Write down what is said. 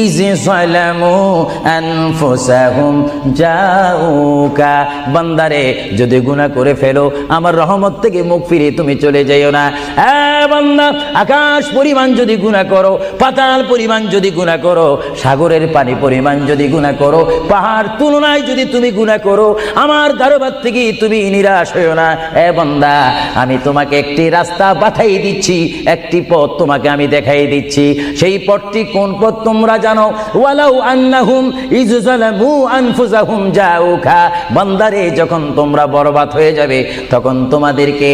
Is সালামু আনফুসাহুম জাউকা বান্দারে, যদি গুনাহ করে ফেলো, আমার রহমত থেকে মুখ ফিরে তুমি চলে যাইও না। বান্দা, আকাশ পরিমাণ যদি গুনাহ করো, পাতাল পরিমাণ যদি গুনাহ করো, সাগরের পানি পরিমাণ যদি গুনাহ করো, পাহাড় তুলনায় যদি তুমি গুনাহ করো, আমার দরবার থেকে তুমি নিরাশ হইও না। এ বান্দা, আমি তোমাকে একটি রাস্তা পাঠাই দিচ্ছি, একটি পথ তোমাকে আমি দেখাই দিচ্ছি। সেই পথটি কোন পথ তোমরা জানো ওয়ালাউ আন্নাহুম ইজজালামু আনফুসাহুম জাউকা। বান্দারে যখন তোমরা বরবাদ হয়ে যাবে তখন তোমাদেরকে